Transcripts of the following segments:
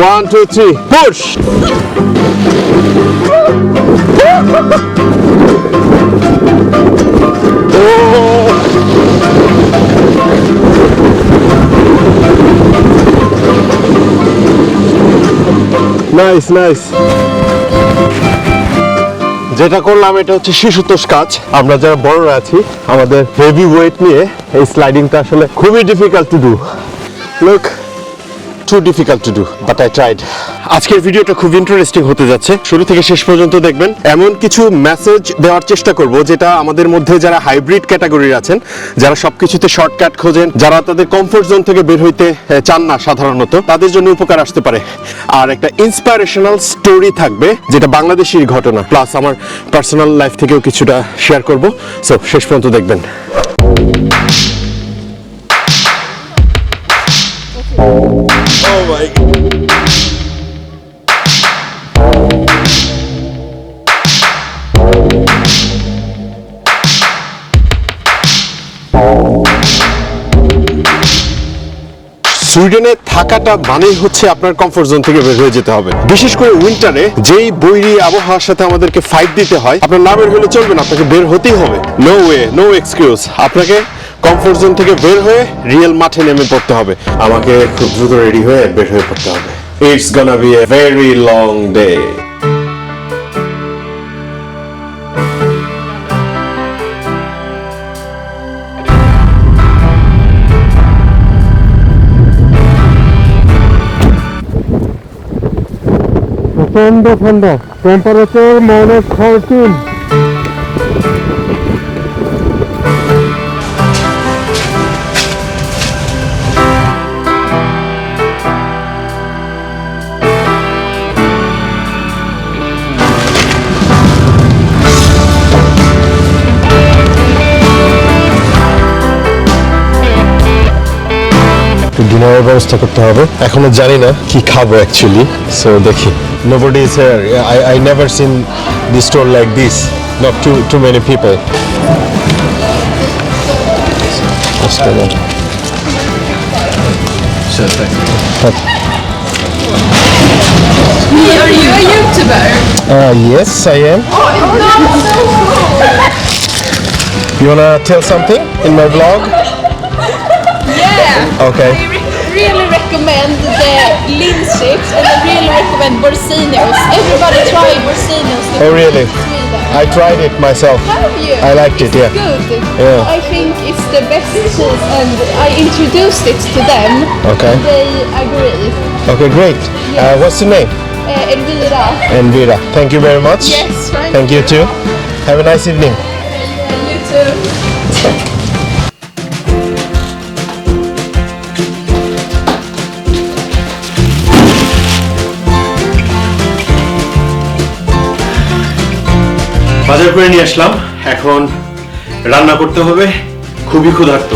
One two three push nice nice যেটা করলাম, এটা হচ্ছে শিশুতোষ কাজ। আমরা যারা বড়রা আছি, আমাদের হেভি ওয়েট নিয়ে এই স্লাইডিংটা আসলে খুবই difficult to do look too difficult to do but I tried আজকের ভিডিওটা খুব ইন্টারেস্টিং হতে যাচ্ছে। শুরু থেকে শেষ পর্যন্ত দেখবেন। এমন কিছু মেসেজ দেওয়ার চেষ্টা করব, যেটা আমাদের মধ্যে যারা হাইব্রিড ক্যাটাগরির আছেন, যারা সবকিছুতে শর্টকাট খোঁজেন, যারা তাদের কমফোর্ট জোন থেকে বের হইতে চান না সাধারণত, তাদের জন্য উপকার আসতে পারে। আর একটা ইন্সপায়ারেশনাল স্টোরি থাকবে, যেটা বাংলাদেশের ঘটনা। প্লাস আমার পার্সোনাল লাইফ থেকেও কিছুটা শেয়ার করব। সো শেষ পর্যন্ত দেখবেন। সুইডেনে থাকাটা মানেই হচ্ছে আপনার কমফোর্ট জোন থেকে বের হয়ে যেতে হবে। বিশেষ করে উইন্টারে যেই বৈরী আবহাওয়ার সাথে আমাদেরকে ফাইট দিতে হয়, আপনার বের হলে চলবে না, আপনাকে বের হতেই হবে। নো ওয়ে নো এক্সকিউজ আপনাকে কমফোর্ট জোন থেকে বের হয়ে রিয়েল মাঠে নেমে পড়তে হবে। আমাকে খুব দ্রুত রেডি হয়ে বের হয়ে পড়তে হবে। It's gonna be a very long day প্রচণ্ড ঠান্ডা। টেম্পারেচার মাইনাস থার্টিন ব্যবস্থা করতে হবে এখনও জানি না কি খাব অ্যাকচুয়ালি সো দেখি nobody is here I I never seen this store like this not too too many people Are you a YouTuber? Uh, yes, I am. You wanna tell something in my vlog? Yeah. Okay. I recommend the Lindschips and I really recommend Borsinios. Everybody try Borsinios. in Oh, really? I tried it myself. Have you? I liked it, yeah. Good. Yeah. I think it's the best cheese and I introduced it to them. Okay. They agree. Okay, great. Uh, what's your name? Uh, Elvira. Envira. Thank you very much. Yes. Thank you too. Have a nice evening. You too. বাজার করে নিয়ে আসলাম। এখন রান্না করতে হবে। খুবই ক্ষুধার্ত।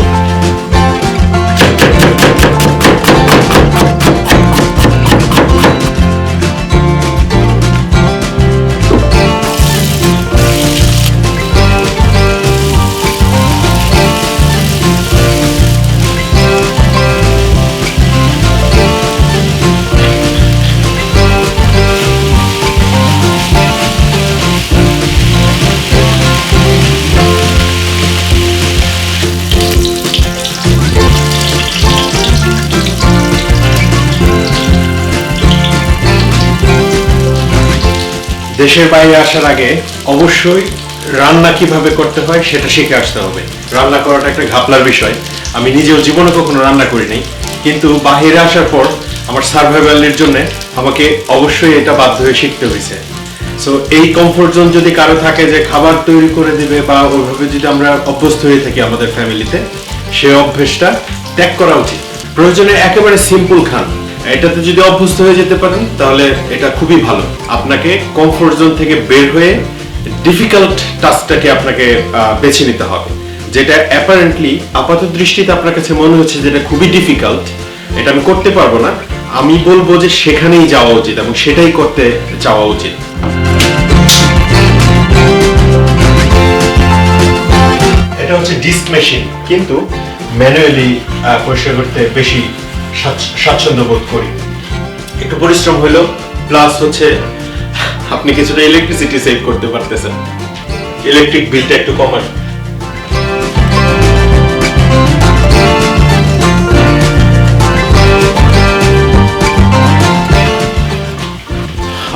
দেশের বাইরে আসার আগে অবশ্যই রান্না কীভাবে করতে হয় সেটা শিখে আসতে হবে। রান্না করাটা একটা ঘাপলার বিষয়। আমি নিজেও জীবনে কখনো রান্না করিনি কিন্তু বাইরে আসার পর আমার সার্ভাইভালের জন্য আমাকে অবশ্যই এটা বাধ্য হয়ে শিখতে হয়েছে। সো এই কমফোর্ট জোন যদি কারও থাকে যে খাবার তৈরি করে দিবে বা ওইভাবে যদি আমরা অভ্যস্ত হয়ে থাকি আমাদের ফ্যামিলিতে সে অভ্যেসটা ত্যাগ করা উচিত। প্রয়োজনে একেবারে সিম্পল খান। এটাতে যদি অভ্যস্ত হয়ে যেতে পারেন, তাহলে এটা খুবই ভালো। আপনাকে কমফোর্ট জোন থেকে বের হয়ে ডিফিকাল্ট টাস্কটাকে আপনাকে বেছে নিতে হবে। যেটা অ্যাপারেন্টলি আপাত দৃষ্টিতে আপনার কাছে মনে হচ্ছে যেটা খুবই ডিফিকাল্ট এটা আমি করতে পারব না। আমি বলব যে সেখানেই যাওয়া উচিত এবং সেটাই করতে যাওয়া উচিত। এটা হচ্ছে ডিস্ক মেশিন, কিন্তু ম্যানুয়ালি পরিষ্কার করতে বেশি স্বাচ্ছন্দ্য বোধ করি। একটু পরিশ্রম হলো প্লাস হচ্ছে আপনি কিছুটা ইলেকট্রিসিটি সেভ করতে পারতেছেন। ইলেকট্রিক বিলটা একটু কমান।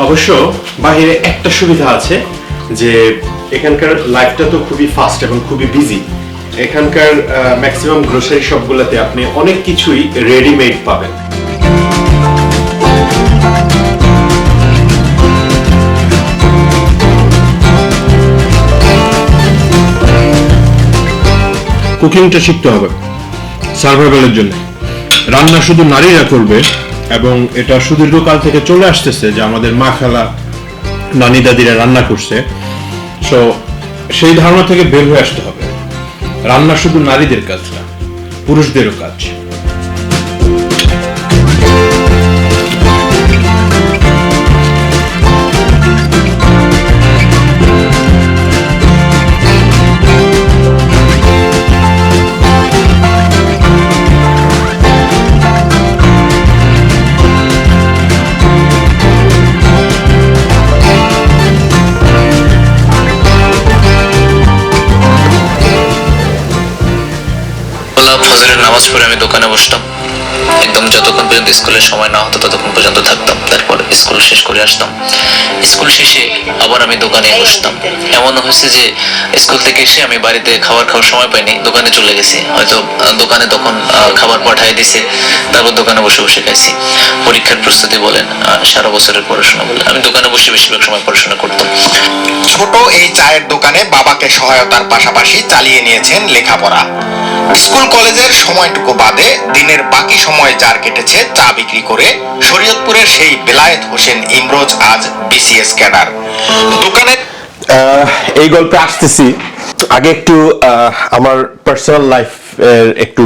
অবশ্য বাইরে একটা সুবিধা আছে যে এখানকার লাইফটা তো খুবই ফাস্ট এবং খুবই বিজি এখানকার ম্যাক্সিমাম গ্রোসারি শপগুলোতে আপনি অনেক কিছুই রেডিমেড পাবেন। কুকিংটা শিখতে হবে সার্ভাইভালের জন্য। রান্না শুধু নারীরা করবে এবং এটা সুদীর্ঘকাল থেকে চলে আসতেছে যে আমাদের মা খালা, নানি দাদিরা রান্না করছে। সো সেই ধারণা থেকে বের হয়ে আসতে হবে। রান্না শুধু নারীদের কাজ না পুরুষদেরও কাজ। স্কুলের সময় না হতো ততক্ষণ পর্যন্ত থাকতাম। স্কুল শেষ করে আসতাম। স্কুল শেষে আবার আমি দোকানে বসতাম। এমন হয়েছে যে স্কুল থেকে এসে আমি বাড়িতে খাবার খাওয়ার সময় পাইনি, দোকানে চলে গেছি। হয়তো দোকানে তখন খাবার পাঠিয়ে দিছে, তারপর দোকানে বসে বসে খাইছি। পরীক্ষার প্রস্তুতি বলেন সারা বছরের পড়াশোনা বলেন। আমি দোকানে বসে বেশিরভাগ সময় পড়াশোনা করতাম। ছোট এই চায়ের দোকানে বাবাকে সহায়তার পাশাপাশি চালিয়ে নিয়েছেন লেখাপড়া। স্কুল কলেজের সময়টুকু বাদে দিনের বাকি সময় যার কেটেছে চা বিক্রি করে, শরীয়তপুরের সেই বেলায়েত হোসেন ইমরোজ আজ বিসিএস ক্যাডার। দোকানের এই গল্পে আসতেছি। আগে একটু আমার পার্সোনাল লাইফ একটু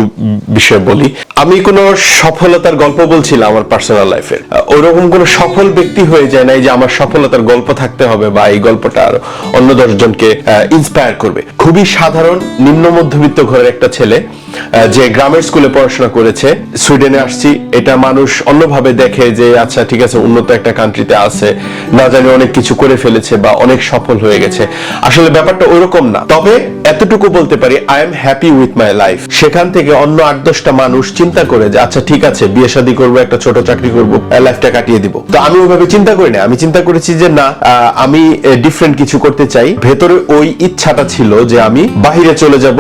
বিষয় বলি। আমি কোনো সফলতার গল্প বলছিলাম আমার পার্সোনাল লাইফের ওরকম কোনো সফল ব্যক্তি হয়ে যায় নাই যে আমার সফলতার গল্প থাকতে হবে বা এই গল্পটা আর অন্য দশজনকে ইন্সপায়ার করবে। খুবই সাধারণ, নিম্ন মধ্যবিত্ত ঘরের একটা ছেলে। যে গ্রামের স্কুলে পড়াশোনা করেছে, সুইডেনে আসছি, এটা মানুষ অন্যভাবে দেখে যে আচ্ছা ঠিক আছে, উন্নত একটা কান্ট্রিতে আছে, না জানি অনেক কিছু করে ফেলেছে বা অনেক সফল হয়ে গেছে। আসলে ব্যাপারটা ওইরকম না। তবে এতটুকু বলতে পারি I am happy with my life সেখান থেকে অন্য আট দশটা মানুষ চিন্তা করে যে আচ্ছা ঠিক আছে, বিয়ে শাদী করব, একটা ছোট চাকরি করব লাইফটা কাটিয়ে দিব। তো আমি ওইভাবে চিন্তা করি না আমি চিন্তা করেছি যে, না আমি ডিফারেন্ট কিছু করতে চাই। ভেতরে ওই ইচ্ছাটা ছিল যে, আমি বাহিরে চলে যাব।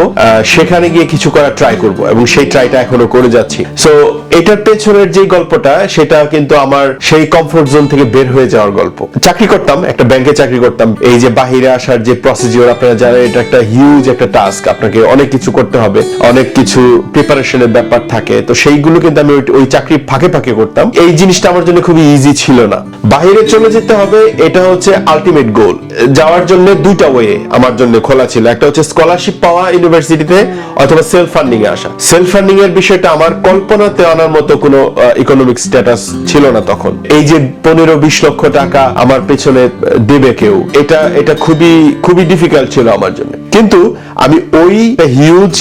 সেখানে গিয়ে কিছু করার ট্রাই করব এবং সেই ট্রাইটা এখনও করে যাচ্ছি। সো এটার পেছনের যে গল্পটা, সেটা কিন্তু আমার সেই কমফোর্ট জোন থেকে বের হয়ে যাওয়ার গল্প। চাকরি করতাম, একটা ব্যাংকে চাকরি করতাম। এই যে বাহিরে আসার যে প্রসিজিওর আপনারা জানেন, এটা একটা হিউজ একটা টাস্ক আপনাকে অনেক কিছু করতে হবে, অনেক কিছু প্রিপারেশনের ব্যাপার থাকে। তো সেইগুলো কিন্তু আমি ওই- চাকরি ফাঁকে ফাঁকে করতাম। এই জিনিসটা আমার জন্য খুবই ইজি ছিল না। বাইরে চলে যেতে হবে, এটা হচ্ছে আলটিমেট গোল যাওয়ার জন্য দুইটা ওয়ে আমার জন্য খোলা ছিল। একটা হচ্ছে স্কলারশিপ পাওয়া ইউনিভার্সিটিতে অথবা সেলফ ফান্ডিং এ আসা। সেলফ ফান্ডিং এর বিষয়টা আমার কল্পনাতে আনার মতো কোনো ইকোনমিক স্ট্যাটাস ছিল না তখন। এই যে পনেরো বিশ লক্ষ টাকা আমার পেছনে দেবে কেউ এটা এটা খুবই খুবই ডিফিকাল্ট ছিল আমার জন্য। কিন্তু আমি ওই হিউজ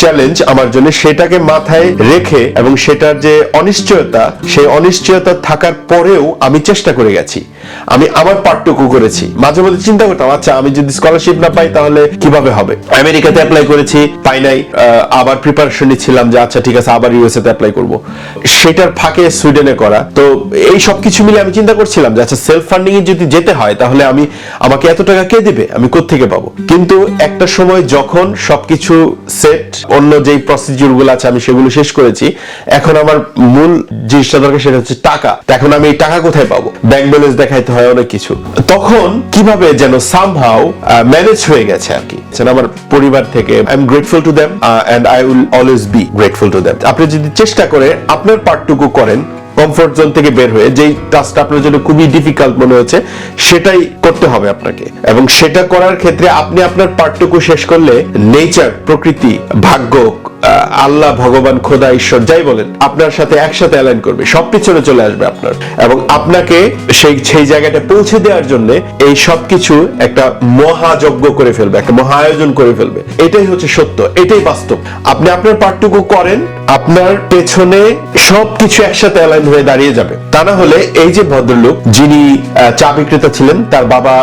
চ্যালেঞ্জ আমার জন্য সেটাকে মাথায় রেখে এবং সেটার যে অনিশ্চয়তা সেই অনিশ্চয়তা থাকার পরেও আমি চেষ্টা করে গেছি। আমি আমার পার্টটুকু করেছি। মাঝে মধ্যে চিন্তা করতাম আচ্ছা আমি যদি স্কলারশিপ না পাই তাহলে কীভাবে হবে? আমেরিকাতে অ্যাপ্লাই করেছি পাই নাই আহ, আবার প্রিপারেশন নিচ্ছিলাম যে আচ্ছা ঠিক আছে, আবার ইউএসএ তে অ্যাপ্লাই করব। সেটার ফাঁকে সুইডেনে করা। তো এই সব কিছু মিলে আমি চিন্তা করছিলাম যে আচ্ছা সেলফ ফান্ডিং এ যদি যেতে হয়, তাহলে আমি, আমাকে এত টাকা কে দিবে? আমি কোত্থেকে পাবো? কিন্তু একটা সময় যখন সবকিছু সেট অন্য যেই প্রসিডিউরগুলো আছে, আমি সেগুলো শেষ করেছি, এখন আমার মূল জিনিসটা দরকার সেটা হচ্ছে টাকা। এখন আমি এই টাকা কোথায় পাবো? ব্যাংক ব্যালেন্স দেখাইতে হয় অনেক কিছু। তখন কীভাবে যেন সামহাও ম্যানেজ হয়ে গেছে আর কি। আমার পরিবার থেকে I am grateful to them and I will always be grateful to them আপনি যদি চেষ্টা করে আপনার পার্টটুকু করেন কমফোর্ট জোন থেকে বের হয়ে যেই টাস্কটা আপনার জন্য খুবই ডিফিকাল্ট মনে হচ্ছে সেটাই করতে হবে আপনাকে। এবং সেটা করার ক্ষেত্রে আপনি আপনার পার্টটুকু শেষ করলে নেচার প্রকৃতি, ভাগ্য আল্লাহ ভগবান খোদা ঈশ্বর যাই বলেন, আপনার সাথে একসাথে অ্যালাইন করবে, সব পিছনে চলে আসবে আপনার। এবং আপনাকে সেই সেই জায়গাটা পৌঁছে দেওয়ার জন্য এই সবকিছু একটা মহাযজ্ঞ করে ফেলবে, একটা মহা আয়োজন করে ফেলবে। এটাই হচ্ছে সত্য, এটাই বাস্তব। আপনি আপনার পার্টটুকু করেন আপনার পেছনে সবকিছু একসাথে অ্যালাইন হয়ে দাঁড়িয়ে যাবে। তা না হলে এই যে ভদ্রলোক, যিনি চা বিক্রেতা ছিলেন, তার বাবা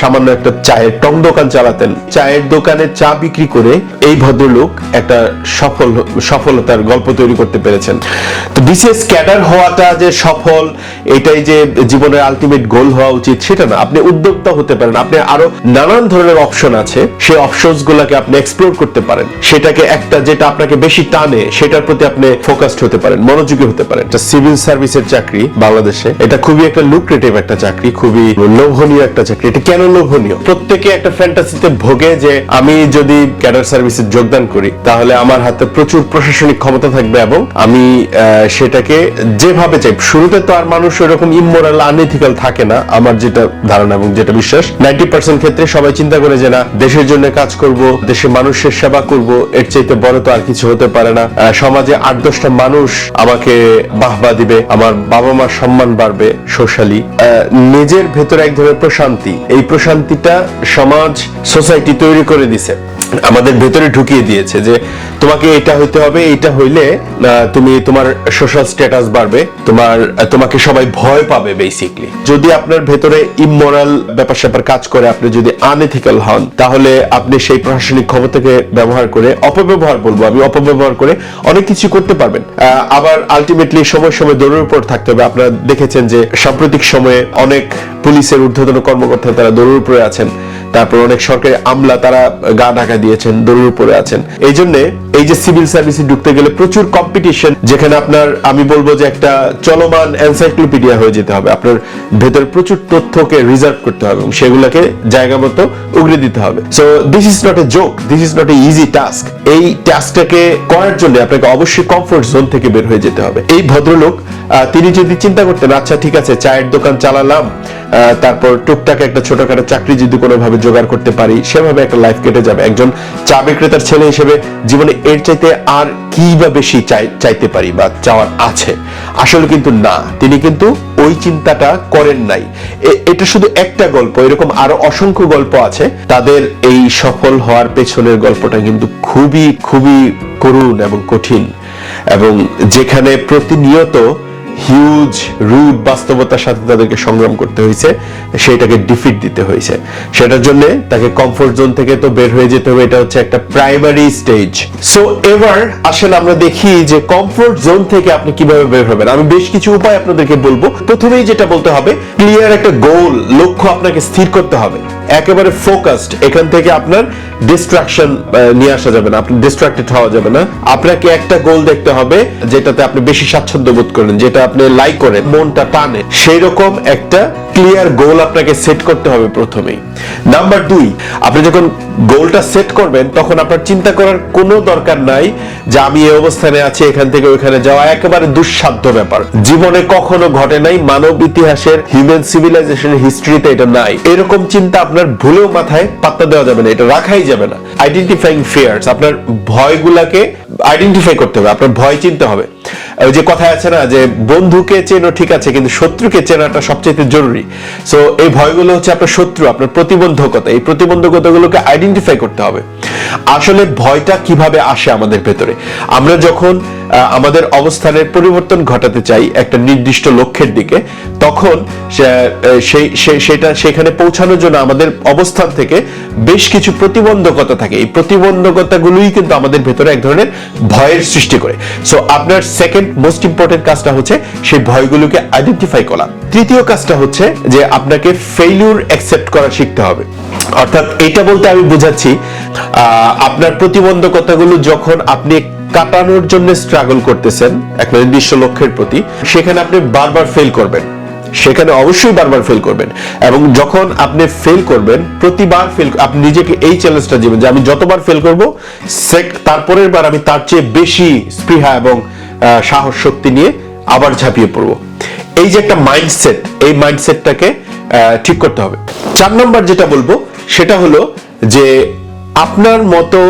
সামান্য একটা চায়ের টং দোকান চালাতেন। চায়ের দোকানে চা বিক্রি করে এই ভদ্রলোক একটা সফল, সফলতার গল্প তৈরি করতে পেরেছেন। তো বিসিএস ক্যাডার হওয়াটা যে সফল, এটাই যে জীবনের আলটিমেট গোল হওয়া উচিত, সেটা না। আপনি উদ্যোক্তা হতে পারেন, আপনি আরও নানান ধরনের অপশন আছে। সেই অপশনস গুলাকে আপনি এক্সপ্লোর করতে পারেন। সেটাকে একটা যেটা আপনাকে বেশি টানে, সেটার প্রতি আপনি ফোকাসড হতে পারেন, মনোযোগী হতে পারেন। এটা সিভিল সার্ভিসের চাকরি বাংলাদেশে, এটা খুবই একটা লুক্রেটিভ একটা চাকরি, খুবই লোভনীয় একটা চাকরি। এটা কেন লোভনীয়? প্রত্যেকে একটা ফ্যান্টাসিতে ভোগে যে, আমি যদি ক্যাডার সার্ভিসে যোগদান করি, তাহলে আমার হাতে প্রচুর প্রশাসনিক ক্ষমতা থাকবে এবং আমি সেটাকে যেভাবে চাই। শুরুতে তো আর মানুষ ওরকম ইমোরাল আনএথিক্যাল থাকে না, আমার যেটা ধারণা এবং যেটা বিশ্বাস। নাইনটি পার্সেন্ট ক্ষেত্রে সবাই চিন্তা করে যে, না, দেশের জন্য কাজ করব দেশের মানুষের সেবা করব, এর চাইতে বড় তো আর কিছু হতে পারে না। সমাজে আট দশটা মানুষ আমাকে বাহবা দিবে, আমার বাবা মার সম্মান বাড়বে সোশ্যালি। নিজের ভেতরে এক ধরনের প্রশান্তি। এই প্রশান্তিটা সমাজ, সোসাইটি তৈরি করে দিছে। আমাদের ভেতরে ঢুকিয়ে দিয়েছে যে তোমাকে এটা হইতে হবে, এটা হইলে তুমি তোমার সোশ্যাল স্ট্যাটাস বাড়বে, তোমার তোমাকে সবাই ভয় পাবে বেসিকলি যদি আপনার ভেতরে ইমোরাল ব্যাপার স্যাপার কাজ করে, আপনি যদি আনএথিক্যাল হন, তাহলে আপনি সেই প্রশাসনিক ক্ষমতাকে ব্যবহার করে, অপব্যবহার বলব আমি, অপব্যবহার করে অনেক কিছু করতে পারবেন। আবার আলটিমেটলি সময় সময় দৌড়ের উপর থাকতে হবে। আপনারা দেখেছেন যে সাম্প্রতিক সময়ে অনেক পুলিশের ঊর্ধ্বতন কর্মকর্তা তারা দৌড়ের উপরে আছেন। তারপর অনেক সরকারি আমলা তারা গা ঢাকা দিয়েছেন দৌড়ের উপরে আছেন। এই জন্য এই যে সিভিল সার্ভিসে ঢুকতে গেলে প্রচুর কম্পিটিশন যেখানে আপনার, আমি বলব যে একটা চলমান এনসাইক্লোপিডিয়া হয়ে যেতে হবে। আপনার ভেতরে প্রচুর তথ্যকে রিজার্ভ করতে হবে এবং সেগুলোকে জায়গা মতো উগড়ে দিতে হবে। So this is not a joke this is not a easy task এই টাস্কটাকে করার জন্য আপনাকে অবশ্যই কমফোর্ট জোন থেকে বের হয়ে যেতে হবে। এই ভদ্রলোক তিনি যদি চিন্তা করতেন আচ্ছা ঠিক আছে, চায়ের দোকান চালালাম তারপর টুকটাক একটা ছোটখাটো চাকরি যদি কোনোভাবে জোগাড় করতে পারি, সেভাবে একটা লাইফ কেটে যাবে। একজন চা বিক্রেতার ছেলে হিসেবে জীবনে এর চাইতে আর কি বা বেশি চাইতে পারি বা চাওয়ার আছে? আসলে কিন্তু না। তিনি কিন্তু ওই চিন্তাটা করেন নাই। এটা শুধু একটা গল্প, এরকম আরও অসংখ্য গল্প আছে। তাদের এই সফল হওয়ার পেছনের গল্পটা কিন্তু খুবই খুবই করুণ এবং কঠিন। এবং যেখানে প্রতিনিয়ত হিউজ রুড বাস্তবতার সাথে তাদেরকে সংগ্রাম করতে হয়েছে সেটাকে ডিফিট দিতে হয়েছে। সেটার জন্য তাকে কমফোর্ট জোন থেকে তো বের হয়ে যেতে হবে, এটা হচ্ছে একটা প্রাইমারি স্টেজ সো এবার আসলে আমরা দেখি যে কমফোর্ট জোন থেকে আপনি কীভাবে বের হবেন। আমি বেশ কিছু উপায় আপনাদেরকে বলব। প্রথমেই যেটা বলতে হবে ক্লিয়ার একটা গোল লক্ষ্য আপনাকে স্থির করতে হবে। একেবারে ফোকাসড এখান থেকে আপনার ডিস্ট্রাকশন নিয়ে আসা যাবে না, আপনি ডিস্ট্রাক্টেড হওয়া যাবে না। আপনাকে একটা গোল দেখতে হবে, যেটাতে আপনি বেশি স্বাচ্ছন্দ্য বোধ করেন, যেটা আপনি লাইক করেন মনটা টানে সেই রকম একটা ক্লিয়ার গোল আপনাকে সেট করতে হবে প্রথমেই। নাম্বার দুই, আপনি যখন গোলটা সেট করবেন, তখন আপনার চিন্তা করার কোনো দরকার নাই যে আমি এই অবস্থানে আছি, এখান থেকে ওইখানে যাওয়া একেবারে দুঃসাধ্য ব্যাপার। জীবনে কখনো ঘটে নাই, মানব ইতিহাসের হিউম্যান সিভিলাইজেশনের হিস্ট্রিতে এটা নাই। এরকম চিন্তা আপনার ভুলেও মাথায় পাত্তা দেওয়া যাবে না, এটা রাখাই যাবে না। আইডেন্টিফাইং ফিয়ার্স আপনার ভয়গুলাকে আইডেন্টিফাই করতে হবে, আপনার ভয় চিনতে হবে। ওই যে কথা আছে না যে বন্ধুকে চেনো ঠিক আছে, কিন্তু শত্রুকে চেনাটা সবচেয়ে জরুরি। সো এই ভয়গুলো হচ্ছে আপনার শত্রু, আপনার প্রতিবন্ধকতা। এই প্রতিবন্ধকতাগুলোকে আইডেন্টিফাই করতে হবে। আসলে ভয়টা কীভাবে আসে আমাদের ভেতরে? আমরা যখন আমাদের অবস্থানের পরিবর্তন ঘটাতে চাই একটা নির্দিষ্ট লক্ষ্যের দিকে, তখন সেটা, সেখানে পৌঁছানোর জন্য আমাদের অবস্থান থেকে বেশ কিছু প্রতিবন্ধকতা থাকে। এই প্রতিবন্ধকতাগুলোই কিন্তু আমাদের ভেতরে এক ধরনের ভয়ের সৃষ্টি করে। সো আপনার সেকেন্ড মোস্ট ইম্পর্টেন্ট কাজটা হচ্ছে সেই ভয়গুলোকে আইডেন্টিফাই করা। তৃতীয় কাজটা হচ্ছে যে আপনাকে ফেইলিউর অ্যাকসেপ্ট করা শিখতে হবে। অর্থাৎ এটা বলতে আমি বুঝাচ্ছি আপনার প্রতিবন্ধকতাগুলো যখন আপনি কাটানোর জন্য স্ট্রাগল করতেছেন একটা নির্দিষ্ট লক্ষ্যের প্রতি, সেখানে আপনি বারবার ফেল করবেন। সেখানে অবশ্যই বারবার ফেল করবেন। এবং যখন আপনি ফেল করবেন, প্রতিবার ফেল আপনি নিজেকে এই চ্যালেঞ্জটা দিবেন যে আমি যতবার ফেল করব তারপরের বার আমি তার চেয়ে বেশি স্পৃহা এবং সাহস, শক্তি নিয়ে আবার ঝাঁপিয়ে পড়ব। এই যে একটা মাইন্ডসেট এই মাইন্ডসেটটাকে ঠিক করতে হবে। চার নম্বর যেটা বলব, সেটা হলো যে আপনার মতো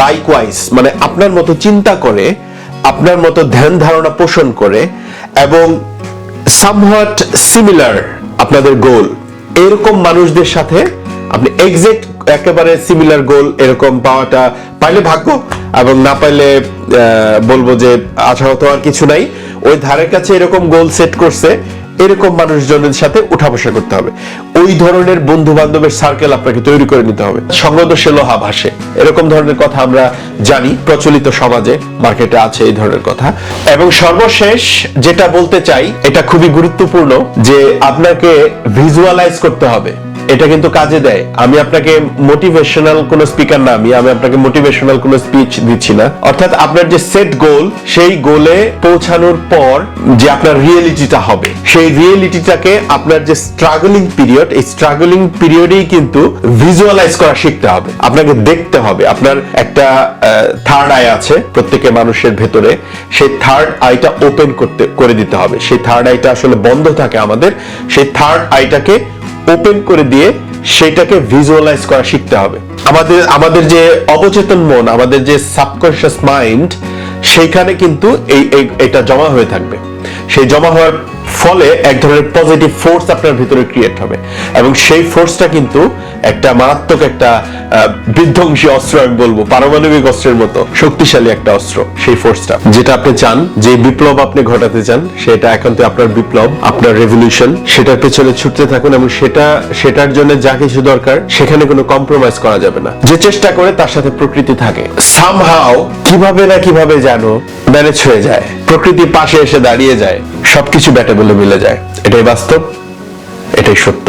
লাইকওয়াইজ মানে আপনার মতো চিন্তা করে, আপনার মতো ধ্যান ধারণা পোষণ করে, এবং সামহাট সিমিলার আপনাদের গোল এরকম মানুষদের সাথে আপনি এক্সাক্ট একেবারে সিমিলার গোল এরকম পাওয়াটা পাইলে ভাগ্য, এবং না পাইলে বলব যে আশাহত আর কিছু নাই। ওই ধারের কাছে এরকম গোল সেট করছে এরকম মানুষজনের সাথে উঠা বসা করতে হবে। ওই ধরনের বন্ধু বান্ধবের সার্কেল আপনাকে তৈরি করে নিতে হবে। সঙ্গদোষে লোহা ভাসে। এরকম ধরনের কথা আমরা জানি, প্রচলিত সমাজে মার্কেটে আছে এই ধরনের কথা। এবং সর্বশেষ যেটা বলতে চাই, এটা খুবই গুরুত্বপূর্ণ যে আপনাকে ভিজুয়ালাইজ করতে হবে। এটা কিন্তু কাজে দেয়। আমি আপনাকে মোটিভেশনাল কোন স্পিকার না, আমি আমি আপনাকে মোটিভেশনাল কোন স্পিচ দিচ্ছি না। অর্থাৎ আপনার যে সেট গোল সেই গোলে পৌঁছানোর পর যে আপনার রিয়েলিটিটা হবে, সেই রিয়েলিটিটাকে আপনার যে স্ট্রাগলিং পিরিয়ড এই স্ট্রাগলিং পিরিয়ডেই কিন্তু ভিজুয়ালাইজ করা শিখতে হবে। আপনাকে দেখতে হবে। আপনার একটা থার্ড আই আছে প্রত্যেকে মানুষের ভেতরে। সেই থার্ড আইটা ওপেন করতে, করে দিতে হবে। সেই থার্ড আইটা আসলে বন্ধ থাকে আমাদের। সেই থার্ড আইটাকে ওপেন করে দিয়ে সেটাকে ভিজুয়ালাইজ করা শিখতে হবে। আমাদের আমাদের যে অবচেতন মন, আমাদের যে সাবকনশিয়াস মাইন্ড সেইখানে কিন্তু এই এটা জমা হয়ে থাকবে। সেই জমা হওয়ার ফলে এক ধরনের পজিটিভ ফোর্স আপনার ভিতরে ক্রিয়েট হবে। এবং সেই ফোর্সটা কিন্তু একটা মারাত্মক একটা বিধ্বংসী অস্ত্র আমি বলব, পারমাণবিক অস্ত্রের মতো, শক্তিশালী একটা অস্ত্র, সেই ফোর্সটা যেটা আপনি চান, যে বিপ্লব আপনি ঘটাতে চান, সেটা একান্ত আপনার বিপ্লব, আপনার রেভলিউশন সেটার পেছনে ছুটতে থাকুন এবং সেটা, সেটার জন্য যা কিছু দরকার, সেখানে কোনো কম্প্রোমাইজ করা যাবে না। যে চেষ্টা করে, তার সাথে প্রকৃতি থাকে। সামহাও কীভাবে না কীভাবে যেন ম্যানেজ হয়ে যায়, প্রকৃতি পাশে এসে দাঁড়িয়ে যায়, সবকিছু ব্যাটে বলে মিলে যায়। এটাই বাস্তব, এটাই সত্য।